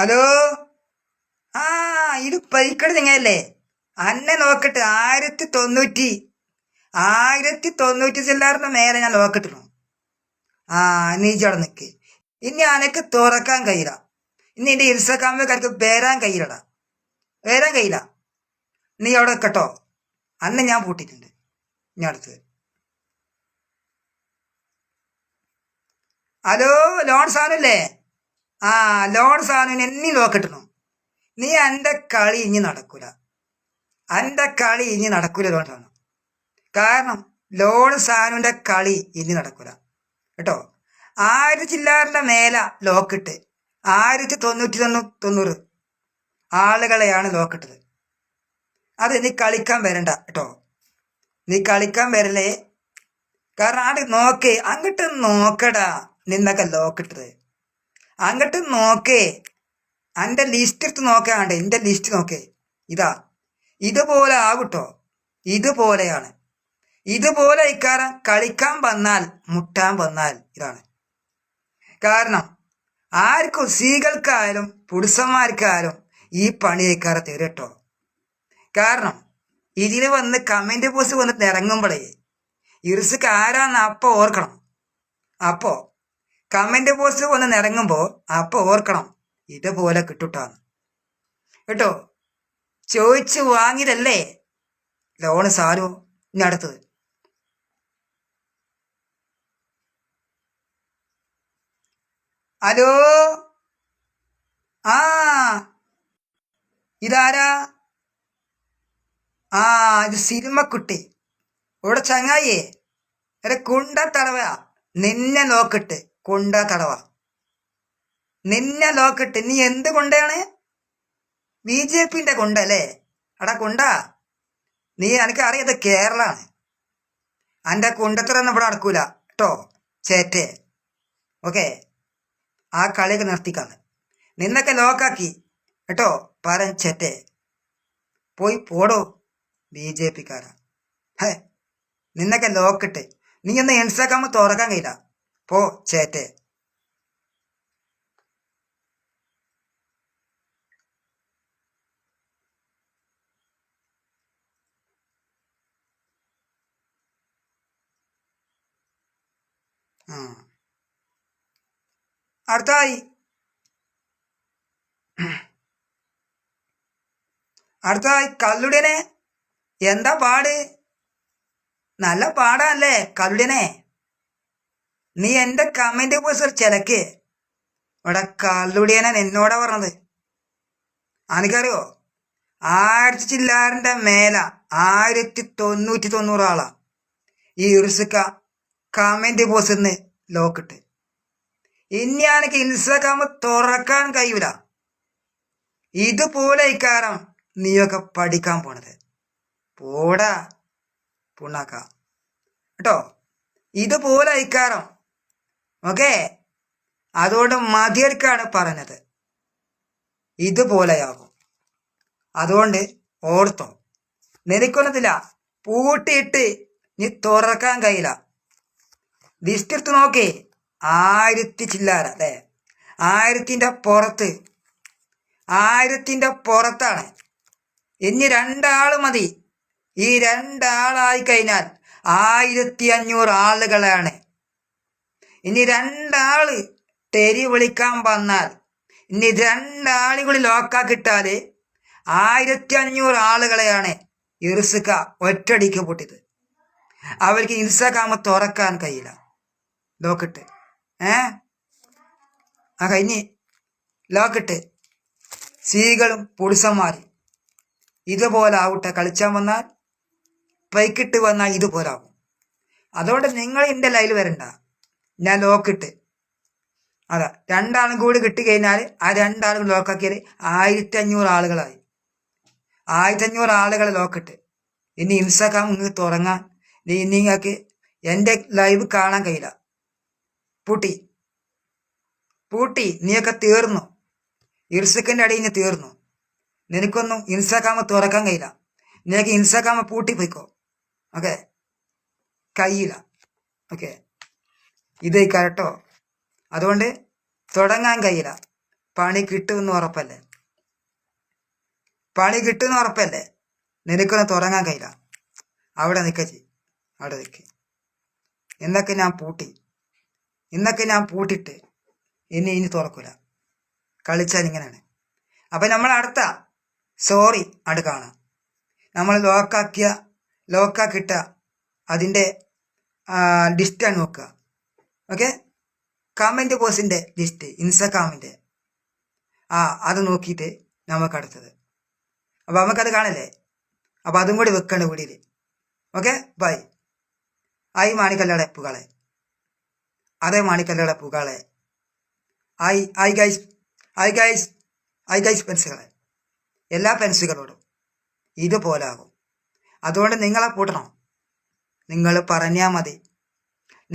Hello? ആ ഇത് പൈക്കട് നിങ്ങയല്ലേ അന്നെ നോക്കട്ടെ ആയിരത്തി തൊണ്ണൂറ്റി ആയിരത്തി തൊണ്ണൂറ്റി ചില്ലാറിന് മേലെ ഞാൻ നോക്കട്ടു ആ നീ ഇവിടെ നിൽക്ക് ഇനി അനക്ക് തുറക്കാൻ കഴിയില്ല. ഇനി എന്റെ ഇൻസ്റ്റഗ്രാമിലേക്ക് വരാൻ കഴിയില്ലടാ. വരാൻ കഴിയില്ല. നീ അവിടെ കേട്ടോ അന്ന് ഞാൻ പൂട്ടിയിട്ടുണ്ട്. ഇനി അടുത്ത്. ഹലോ ലോൺ സാധനല്ലേ? ആ ലോൺ സാധനം എന്നെ നോക്കിട്ടണം നീ എന്റെ കളി ഇനി നടക്കൂല. എന്റെ കളി ഇനി നടക്കൂല ലോൺ സാധനം കാരണം ലോൺ സാനുവിന്റെ കളി ഇനി നടക്കൂല. കേട്ടോ? ആയിരത്തി ചില്ലാറിന്റെ മേല ലോക്കിട്ട് ആയിരത്തി തൊണ്ണൂറ്റി തൊണ്ണൂ തൊണ്ണൂറ് ആളുകളെയാണ് ലോക്കിട്ടത് അത് നീ കളിക്കാൻ വരണ്ട കേട്ടോ? നീ കളിക്കാൻ വരലേ കാരണം ആട് നോക്കേ അങ്ങോട്ട് നോക്കടാ നിന്നൊക്കെ ലോക്കിട്ടത് അങ്ങോട്ട് നോക്കേ. എന്റെ ലിസ്റ്റ് എടുത്ത് നോക്കാണ്ട് എന്റെ ലിസ്റ്റ് നോക്കേ. ഇതാ. ഇതുപോലെ ആകട്ടോ ഇതുപോലെയാണ്. ഇതുപോലെ ഇക്കാരൻ കളിക്കാൻ വന്നാൽ മുട്ടാൻ വന്നാൽ ഇതാണ്. കാരണം ആർക്കും സ്ത്രീകൾക്കായാലും പുരുഷന്മാർക്കായാലും ഈ പണി ഇക്കാരം തീരട്ടോ. കാരണം ഇതിൽ വന്ന് കമന്റ് പോസ്റ്റ് വന്നിട്ട് ഇറങ്ങുമ്പോഴേ ഇറിസ്ക്ക് ആരാന്ന് അപ്പോൾ ഓർക്കണം. അപ്പോൾ കമന്റ് പോസ്റ്റ് ഒന്ന് നിറങ്ങുമ്പോൾ അപ്പോൾ ഓർക്കണം ഇതുപോലെ കിട്ടുട്ടാന്ന്. കേട്ടോ? ചോദിച്ച് വാങ്ങിയതല്ലേ? ലോണ് സാരോ? ഇനി അടുത്തത്. ഹലോ? ആ. ഇതാരാ? ആ ഇത് സിനിമക്കുട്ടി. ഇവിടെ ചങ്ങായേ ഒരു കുണ്ട തടവ നിന്നെ ലോക്കിട്ട് കുണ്ട കടവ നിന്നെ ലോക്കിട്ട് നീ എന്ത് കൊണ്ടയാണ്? ബി ജെ പിന്റെ കൊണ്ടല്ലേ? അട കൊണ്ട. നീ എനിക്ക് അറിയത് കേരളാണ്. എന്റെ കുണ്ടത്തിലൊന്നും ഇവിടെ നടക്കൂല. കേട്ടോ? ചേറ്റേ. ഓക്കെ. ആ കളിയൊക്കെ നിർത്തിക്കാന്ന്. നിന്നൊക്കെ ലോക്കാക്കി. കേട്ടോ? പാരൻ ചേറ്റേ. പോയി പോടോ ബി ജെ പിക്കാരാ. ഹേ നിന്നൊക്കെ ലോക്കിട്ട്. നീ ഒന്ന് ഇൻസ്റ്റാഗ്രാം തുറക്കാൻ കഴിയില്ല. പോ ചേറ്റേ അടുത്തായി അടുത്തായി കല്ലുടനെ. എന്താ പാട്? നല്ല പാടാല്ലേ കല്ലുടനെ. നീ എന്റെ കമന്റ് പോയി ഒരു ചിലക്ക് ഇവിടെ കല്ലുടിയനെ എന്നോടാ പറഞ്ഞത്. അനക്കറിയോ ആയിരത്തി ചില്ലാറിന്റെ മേല ആയിരത്തി തൊണ്ണൂറ്റി തൊണ്ണൂറ് ആളാ. ഈ ഇറുസുക്ക കമന്റ് പോസ്റ്റ് ലോക്കിട്ട് ഇനി എനിക്ക് ഇൻസ്റ്റാഗ്രാം തുറക്കാൻ കഴിയൂല. ഇതുപോലെ ഇക്കാരം നീയൊക്കെ പഠിക്കാൻ പോണത്. പോടാ പുണ്ണാക്ക. കേട്ടോ? ഇതുപോലെ ഇക്കാരം ഓക്കെ? അതുകൊണ്ട് മതിയർക്കാണ് പറഞ്ഞത്. ഇതുപോലെയാകും. അതുകൊണ്ട് ഓർത്തോ. നിനക്കൊന്നതില്ല. പൂട്ടിയിട്ട് നീ തുറക്കാൻ കഴിയില്ല. വിസ്തീർത്ത് നോക്കി. ആയിരത്തി ചില്ലാര അല്ലേ? ആയിരത്തിന്റെ പുറത്ത്. ആയിരത്തിന്റെ പുറത്താണ്. ഇനി രണ്ടാൾ മതി. ഈ രണ്ടാളായി കഴിഞ്ഞാൽ ആയിരത്തി അഞ്ഞൂറ് ആളുകളാണ്. ഇനി രണ്ടാൾ തെരി വിളിക്കാൻ വന്നാൽ ഇനി രണ്ടാളി കൂടി ലോക്കാക്കിട്ടാൽ ആയിരത്തി അഞ്ഞൂറ് ആളുകളെയാണ് ഇർസുക ഒറ്റടിക്ക് പൊട്ടിയത്. അവർക്ക് ഇൻസ്റ്റാഗ്രാമ തുറക്കാൻ കഴിയില്ല. ലോക്കിട്ട്. ഏ? ആ കഴിഞ്ഞ്. ലോക്കിട്ട്. സ്ത്രീകളും പുരുഷന്മാരും ഇതുപോലെ ആവട്ടെ കളിച്ചാൻ വന്നാൽ പൈക്കിട്ട് വന്നാൽ ഇതുപോലെ ആവും. അതുകൊണ്ട് നിങ്ങൾ എന്റെ ലൈവിൽ വരണ്ട. ഞാൻ ലോക്കിട്ട്. അതാ രണ്ടാളും കൂടി കിട്ടി കഴിഞ്ഞാൽ ആ രണ്ടാളും ലോക്കാക്കിയാൽ ആയിരത്തി അഞ്ഞൂറ് ആളുകളായി. ആയിരത്തി അഞ്ഞൂറ് ആളുകളെ ലോക്കിട്ട്. ഇനി ഇൻസ്റ്റാഗ്രാം ഇങ്ങ് തുടങ്ങാൻ. നിങ്ങൾക്ക് എന്റെ ലൈവ് കാണാൻ കഴിയില്ല. പൂട്ടി. പൂട്ടി നീയൊക്കെ തീർന്നു. ഇർസക്കിന്റെ അടിയിൽ നീ തീർന്നു. നിനക്കൊന്നും ഇൻസ്റ്റാഗ്രാം തുറക്കാൻ കഴിയില്ല. നിനക്ക് ഇൻസ്റ്റാഗ്രാം പൂട്ടി പോയിക്കോ ഓക്കെ? കഴിയില്ല. ഓക്കെ? ഇത് കേട്ടോ അതുകൊണ്ട് തുടങ്ങാൻ കഴിയില്ല. പണി കിട്ടുമെന്ന് ഉറപ്പല്ലേ? പണി കിട്ടുമെന്ന് ഉറപ്പല്ലേ? നിനക്കൊന്ന് തുടങ്ങാൻ കഴിയില്ല. അവിടെ നിൽക്കച്ചി അവിടെ നിൽക്ക് ഇന്നൊക്കെ ഞാൻ പൂട്ടി. ഇന്നൊക്കെ ഞാൻ പൂട്ടിട്ട് ഇനി ഇനി തുറക്കൂല. കളിച്ചാൽ ഇങ്ങനെയാണ്. അപ്പം നമ്മൾ അടുത്ത സോറി അടു കാണാം. നമ്മൾ ലോക്കാക്കിയ ലോക്കാക്കിട്ട അതിന്റെ ലിസ്റ്റാണ് നോക്കുക. ഓക്കെ കമന്റ് ബോസിന്റെ ലിസ്റ്റ് ഇൻസ്റ്റാഗ്രാമിന്റെ ആ അത് നോക്കിയിട്ട് നമുക്ക് അടുത്തത്. അപ്പോൾ നമുക്കത് കാണല്ലേ? അപ്പോൾ അതും കൂടി വെക്കണ്ട കൂടി ഓക്കെ ബൈ ആയി മാണിക്കല്ലട പുകളെ അതേ മാണിക്കല്ലട പുകളെ ആയി ആയി ഗൈസ് ആയി ഗൈസ് ആയി ഗൈസ് പെൻസുകളെ എല്ലാ പെൻസുകളോടും ഇതുപോലാകും. അതുകൊണ്ട് നിങ്ങളെ കൂട്ടണം നിങ്ങൾ പറഞ്ഞാൽ മതി.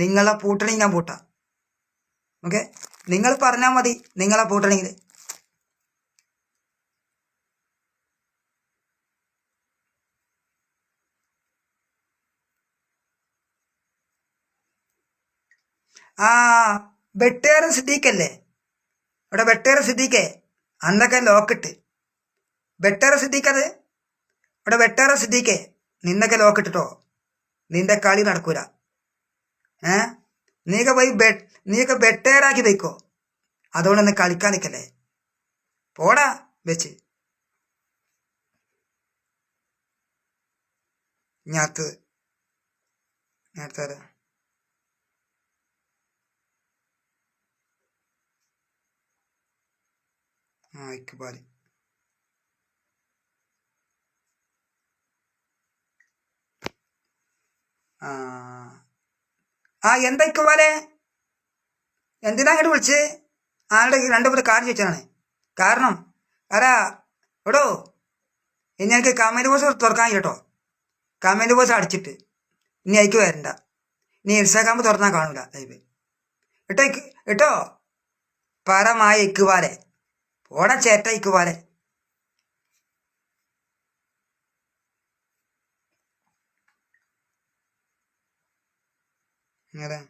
നിങ്ങളെ പൂട്ടണമെങ്കിൽ ഞാൻ പൂട്ടാം. ഓക്കെ നിങ്ങൾ പറഞ്ഞാൽ മതി നിങ്ങളെ പൂട്ടണമെങ്കിൽ ആ വെട്ടേറെ സിദ്ദീഖല്ലേ? ഇവിടെ വെട്ടേറെ സിദ്ദീഖേ? അന്നൊക്കെ ലോക്കിട്ട് വെട്ടേറെ സിദ്ദീഖ് അത്? ഇവിടെ വെട്ടേറെ സിദ്ദീഖേ? നിന്നൊക്കെ ലോക്കിട്ടിട്ടോ നിന്റെ കളി നടക്കൂല. ഏ? നീയൊക്കെ പോയി ബെ നീയൊക്കെ വെക്കോ. അതുകൊണ്ട് അതുകൊണ്ടൊന്ന് കളിക്കാൻ നിൽക്കല്ലേ പോടാ വെച്ച്. ഞാത്ത് നേരത്തെ ആ ഇക്ബാൽ ആ. ആ എന്താ വാലേ എന്തിനാ ഇങ്ങോട്ട് വിളിച്ച്? ആളുടെ രണ്ടു പേര് കാര്യം ചോദിച്ചാണ് കാരണം അരാ എടോ ഇനി എനിക്ക് കമന്റ് ബോക്സ് തുറക്കാൻ കേട്ടോ കമന്റ് ബോക്സ് അടിച്ചിട്ട്. ഇനി അയക്ക് വരണ്ട. ഇനി ഇൻസ്റ്റാഗ്രാം തുറന്നാൽ കാണൂല ലൈവ്. ഇട്ടോ ഇട്ടോ പരമായ ഇക്കുവാലെ പോടാ ചേട്ട ഇക്കുവാലെ അതെ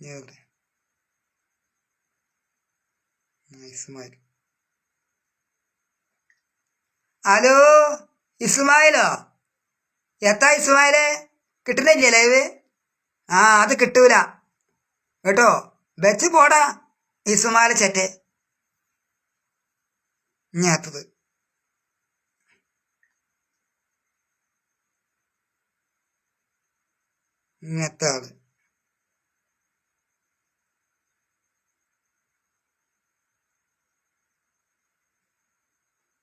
എവിടെ? ഇസ്മായിൽ. ഹലോ ഇസ്മായിലോ? എത്താ ഇസ്മായിലെ? കിട്ടുന്നില്ലേ ലൈവ്? ആ അത് കിട്ടൂല. കേട്ടോ? വെച്ച് പോടാ ഇസ്മായിലെ ചെറ്റ്. ഞാത്തത് ഇങ്ങനത്തെ ആൾ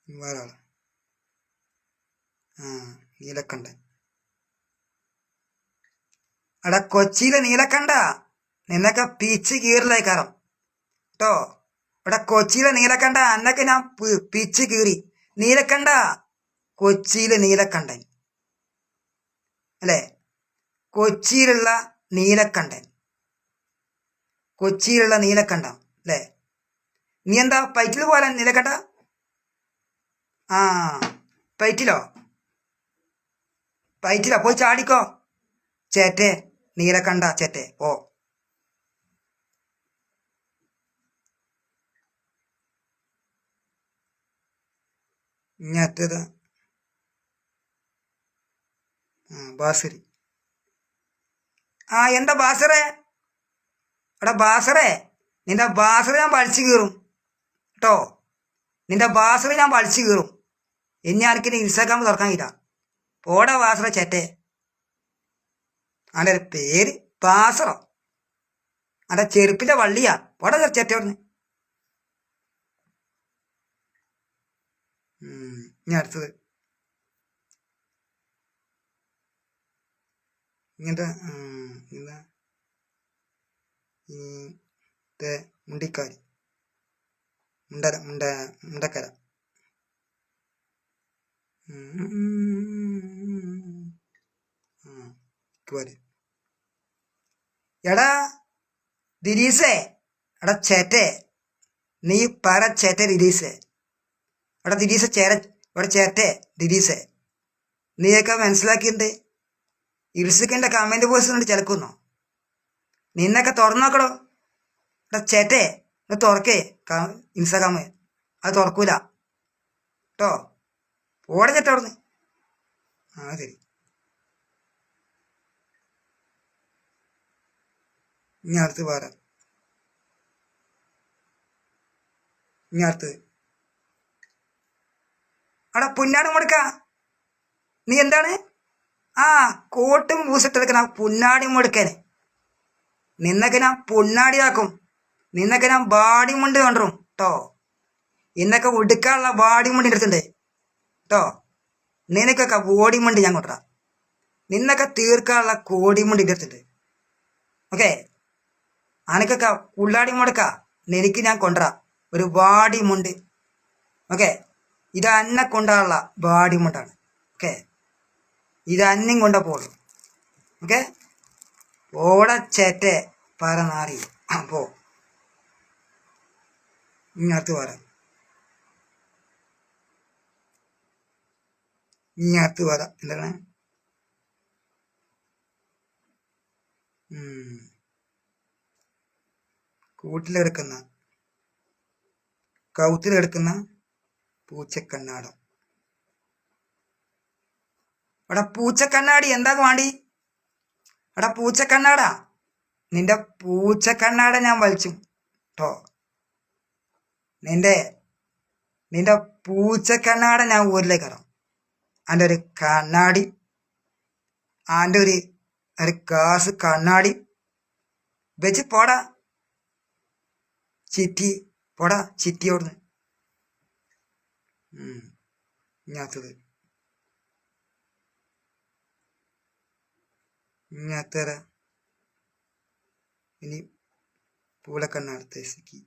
വേറെ ആൾ ആ നീലക്കണ്ടൻ എടാ കൊച്ചിയിലെ നീലക്കണ്ട. നിന്നൊക്കെ പിച്ച് കീറിലായി കാരണം കേട്ടോ ഇവിടെ കൊച്ചിയിലെ നീലക്കണ്ട. അന്നൊക്കെ ഞാൻ പിച്ച് കീറി. നീലക്കണ്ട. കൊച്ചിയിലെ നീലക്കണ്ടൻ അല്ലേ? കൊച്ചിയിലുള്ള നീലക്കണ്ഠൻ. കൊച്ചിയിലുള്ള നീലക്കണ്ഠ അല്ലേ? നീ എന്താ പൈറ്റിൽ പോലെ നീലക്കണ്ഠ? ആ പൈറ്റിലോ? പൈറ്റിലോ പോയി ചാടിക്കോ. ചേറ്റെ നീലക്കണ്ട ചേറ്റെ ഓ. ഇങ്ങത്തത് ആ ബാസരി. ആ എന്താ ബാസറേ? എടാ ബാസറേ നിന്റെ ബാസറ് ഞാൻ വലിച്ചു കീറും. കേട്ടോ? നിന്റെ ബാസറ് ഞാൻ വലിച്ചു കീറും. ഇനി ആർക്കിനി ഇൻസ്റ്റാഗ്രാം തുറക്കാൻ കഴിയില്ല. പോടാ ബാസറ ചേട്ടെ. അവന്റെ പേര് ബാസറോ? അവന്റെ ചെരുപ്പിന്റെ വള്ളിയാ. പോടാ ചേട്ടേ പറഞ്ഞു ഇനി അടുത്തത്. ഇങ്ങനത്തെ ഈ ഇത് മുണ്ടിക്കാരി മുണ്ടര മുണ്ട മുണ്ടക്കര. എടാ ദിരീസേ എടാ ചേറ്റേ നീ പറ ചേറ്റ ദിരീസേ എടാ ദിരീസ ചേര ഇവിടെ ചേറ്റേ ദിരീസേ നീയൊക്കെ മനസ്സിലാക്കിയിട്ടുണ്ട് ഇർസിക്കിന്റെ കമന്റ് ബോക്സ് കൊണ്ട് ചിലക്കുന്നു. നിന്നൊക്കെ എടാ ചേട്ടേ ഇത് തുറക്കേ. ഇൻസ്റ്റാഗ്രാം അത് തുറക്കൂല. കേട്ടോ ഓടെ ചേട്ടാ അവിടെ ആ ശരി. ഇനി അടുത്ത് വേറെ. ഇനി അവിടെ പുന്നാട് മുടക്ക നീ എന്താണ്? ആ കോട്ടും പൂസിട്ടെടുക്കണ പുന്നാടി മുടുക്കന്. നിന്നൊക്കെ ഞാൻ പുണ്ണാടിയാക്കും നിന്നൊക്കെ ഞാൻ ബാഡി മുണ്ട് കണ്ടും കേട്ടോ ഇന്നൊക്കെ ഉടുക്കാനുള്ള ബാഡി മുണ്ട് എടുത്തിട്ടുണ്ട് കേട്ടോ നിനക്കൊക്കെ ബോഡി മുണ്ട് ഞാൻ കൊണ്ടുവരാം. നിന്നൊക്കെ തീർക്കാനുള്ള കോടി മുണ്ട് എടുത്തിട്ടുണ്ട് ഓക്കെ? അനക്കൊക്കെ ഉള്ളാടി മുടക്ക നിനക്ക് ഞാൻ കൊണ്ടുവരാം. ഒരു ബാഡി മുണ്ട് ഓക്കെ? ഇത് അന്നെ കൊണ്ടാനുള്ള ബാഡി മുണ്ടാണ് ഓക്കെ? ഇത് അന്നം കൊണ്ട പോളൂ ഓക്കെ? ഓടച്ചേറ്റെ പറനാറി നാറി. അപ്പോ ഇങ്ങനത്ത് പറ. ഇങ്ങനത്ത് പറ. എന്താണ്. കൂട്ടിലെടുക്കുന്ന കൗത്തിലെടുക്കുന്ന പൂച്ചക്കണ്ണാടം. എടാ പൂച്ചക്കണ്ണാടി എന്താ വാണ്ടി എടാ പൂച്ചക്കണ്ണാടാ. നിന്റെ പൂച്ചക്കണ്ണാട ഞാൻ വലിച്ചു. കേട്ടോ നിന്റെ നിന്റെ പൂച്ചക്കണ്ണാട ഞാൻ ഊരിലേക്ക് ഇറങ്ങും അതിന്റെ ഒരു കണ്ണാടി. അതിന്റെ ഒരു ഒരു കാസ് കണ്ണാടി. വെച്ച് പോടാ. ചിറ്റി പോടാ ചിറ്റി അവിടുന്ന്. ഇങ്ങനത്തെ ഇനി പൂളക്കണ്ണ അടുത്തേക്ക്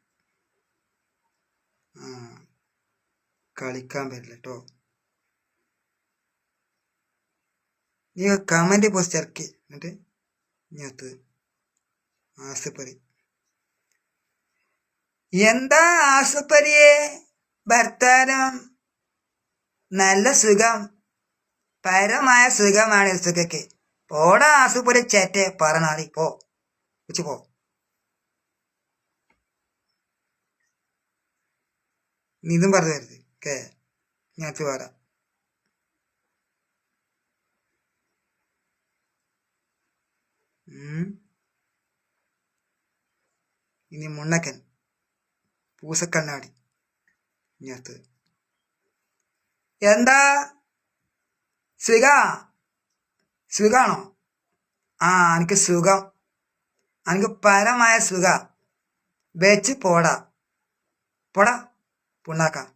ആ കളിക്കാൻ പറ്റില്ല കേട്ടോ നീ കമന്റ് പോസ്റ്റ് ഇറക്കി. എന്നിട്ട് ഇങ്ങനത്ത് ആസപ്പരി എന്താ ആസപ്പരിയെ ഭർത്താനം നല്ല സുഖം. പരമായ സുഖമാണ് സുഖക്ക് പോടാ ആസുപുര ചേറ്റെ പറനാളി പോ. ഉച്ച പോ. നീതും പറഞ്ഞു തരുത് കേ ഞാൻ വരാം. ഇനി മുണ്ണക്കൻ പൂസക്കണ്ണാടി ഞാത്ത് എന്താ? സുഖ സുഖാണോ? ആ എനിക്ക് സുഖം. എനിക്ക് പരമായ സുഖ. വെച്ച് പോടാ. പോടാ പുണ്ണാക്ക.